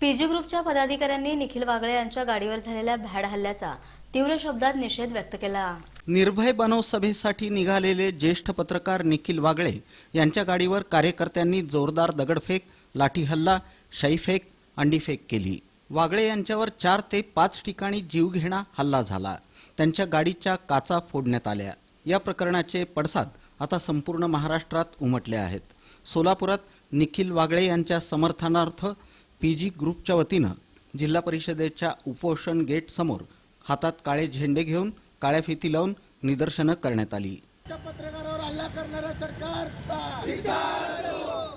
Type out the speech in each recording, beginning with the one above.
PG ग्रुपच्या पदाधिकाऱ्यांनी निखिल वागळे यांच्या गाडीवर झालेल्या भ्याड हल्ल्याचा तीव्र शब्दात निषेध व्यक्त केला. निर्भय बनव सभेसाठी निघालेले ज्येष्ठ पत्रकार निखिल वागळे यांच्या गाडीवर कार्यकर्त्यांनी जोरदार दगडफेक लाठीहल्ला शाईफेक अंडीफेक केली. वागळे यांच्यावर चार ते पाच ठिकाणी जीवघेणा हल्ला झाला. त्यांच्या गाडीच्या काचा फोडण्यात आल्या. या प्रकरणाचे पडसाद आता संपूर्ण महाराष्ट्रात उमटले आहेत. सोलापुरात निखिल वागळे यांच्या समर्थनार्थ पी जी ग्रुपच्या वतीनं जिल्हा परिषदेच्या उपोषण गेट समोर हातात काळे झेंडे घेऊन काळ्या फिती लावून निदर्शनं करण्यात आली. पत्रकारावर हल्ला करणाऱ्या सरकारचा.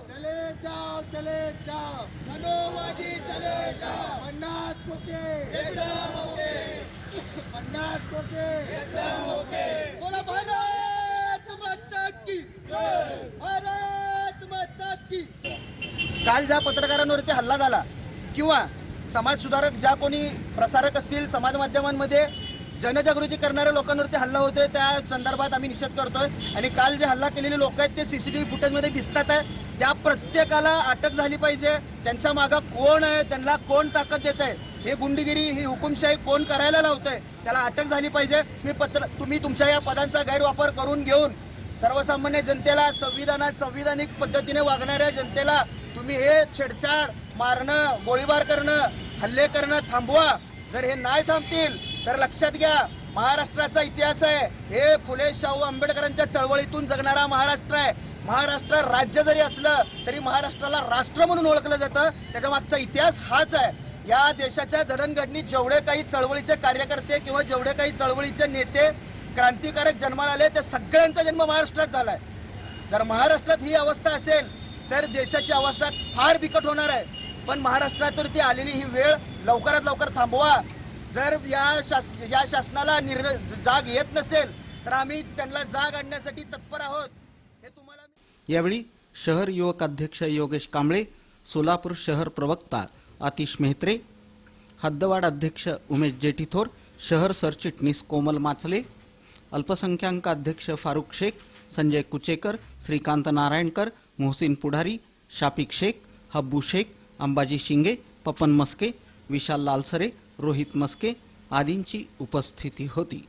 चले जाओ चले जाओ. मनोवादी चले जाओ. पन्नास मुके. काल ज्या पत्रकारांवरती हल्ला झाला किंवा समाज सुधारक ज्या कोणी प्रसारक असतील समाज माध्यमांमध्ये जनजागृती करणाऱ्या लोकांवरती हल्ला होतोय त्या संदर्भात आम्ही निषेध करतोय. आणि काल जे हल्ला केलेले लोक आहेत ते सी सी टी व्ही फुटेजमध्ये दिसतात आहे. त्या प्रत्येकाला अटक झाली पाहिजे. त्यांच्या मागं कोण आहे त्यांना कोण ताकद देत आहे हे गुंडगिरी ही हुकुमशाही कोण करायला लावतंय? त्याला अटक झाली पाहिजे. मी पत्र तुम्ही तुमच्या या पदांचा गैरवापर करून घेऊन सर्वसामान्य जनतेला संविधानात संविधानिक पद्धतीने वागणाऱ्या जनतेला तुम्ही हे छेडछाड मारणं गोळीबार करणं हल्ले करणं थांबवा. जर हे नाही थांबतील तर लक्षात घ्या महाराष्ट्राचा इतिहास आहे. हे फुले शाहू आंबेडकरांच्या चळवळीतून जगणारा महाराष्ट्र आहे. महाराष्ट्र राज्य जरी असलं तरी महाराष्ट्राला राष्ट्र म्हणून ओळखलं जातं. त्याच्या मागचा इतिहास हाच आहे. या देशाच्या जडणघडणीत जेवढे काही चळवळीचे कार्यकर्ते किंवा जेवढे काही चळवळीचे नेते क्रांतिकारक जन्माला आले त्या सगळ्यांचा जन्म महाराष्ट्रात झालाय. जर महाराष्ट्रात ही अवस्था असेल तर देशाची अवस्था फार बिकट होणार आहे. पण महाराष्ट्रावरती आलेली ही वेळ लवकरात लवकर थांबवा. जर या शास या शासनाला निर्णय जाग येत नसेल तर आम्ही त्यांना जाग आणण्यासाठी तत्पर आहोत. हे तुम्हाला यावेळी शहर युवक अध्यक्ष योगेश कांबळे सोलापूर शहर प्रवक्ता आतिश मेहत्रे हद्दवाड अध्यक्ष उमेश जेटीथोर शहर सरचिटणीस कोमल माचले अल्पसंख्याक अध्यक्ष फारुख शेख संजय कुचेकर श्रीकांत नारायणकर मोहसिन पुढारी शापिक शेख हब्बू शेख अंबाजी शिंगे पपन मस्के विशाल लालसरे रोहित मस्के आदींची उपस्थिती होती.